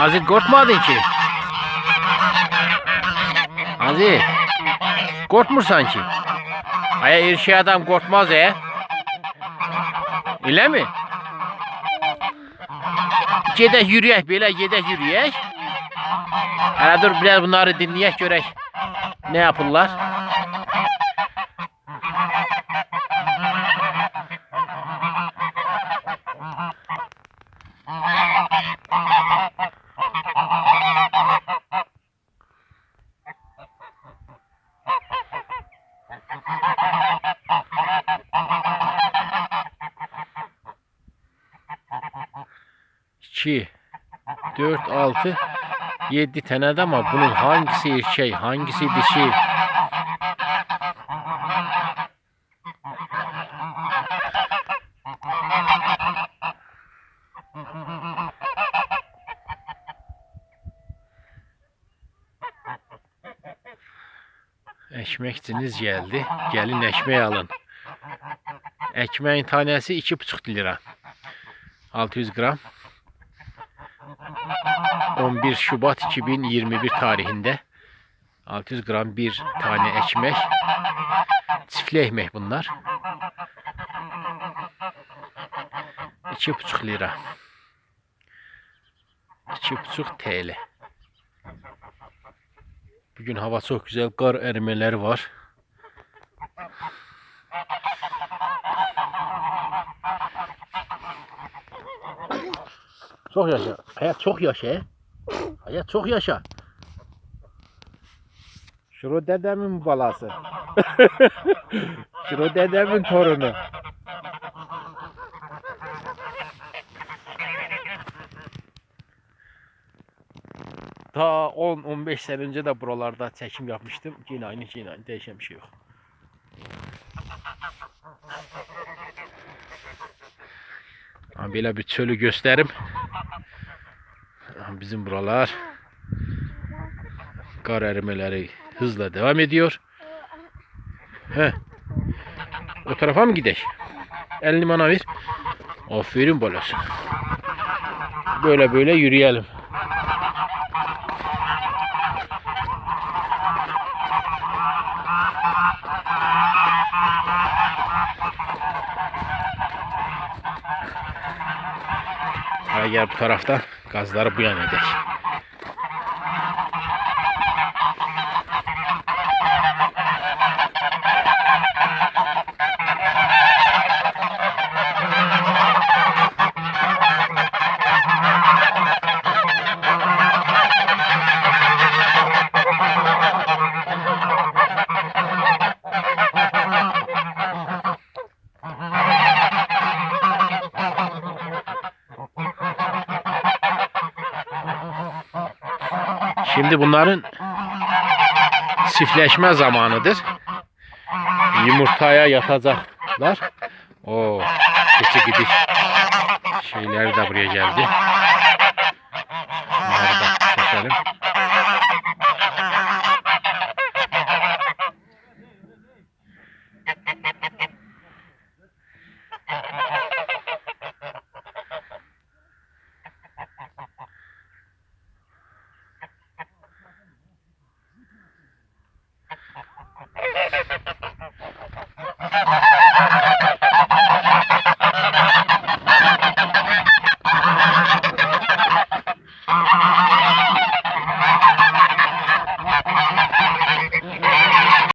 Aziz korkmadın ki. Aziz. Korkmur sanki. Aya erşi adam korkmaz e. Öyle mi? Gedək yürüyək, belə gedək yürüyək. Hələ dur biraz bunları dinləyək görək. Ne yapırlar? İki, dört, altı, yedi tane de ama bunun hangisi erkek, hangisi dişi? Ekmekçiniz geldi. Gelin ekmeği alın. Ekmeğin tanesi iki buçuk lira. 600 gram. 11 Şubat 2021 tarihinde 600 gram bir tane ekmek. Çiftli ekmek bunlar. 2,5 lira. 2,5 TL. Bugün hava çok güzel. Kar erimeleri var. Çok yaşa. Hayat çok yaşa. Hayat çok yaşa. Şuro dedemin balası. Şuro dedemin torunu. Ta 10-15 sene önce de buralarda çekim yapmıştım. Yine aynı yine aynı değişen bir şey yok. Ha, Belə bir çölü gösterim. Bizim buralar kar erimeleri hızla devam ediyor. He. O tarafa mı gideş? Elini bana ver. Aferin balası. Böyle böyle yürüyelim. Gel bu taraftan gazları bu yana edelim. Şimdi bunların çiftleşme zamanıdır. Yumurtaya yatacaklar. O keçi gidiş şeyler de buraya geldi. Bunları.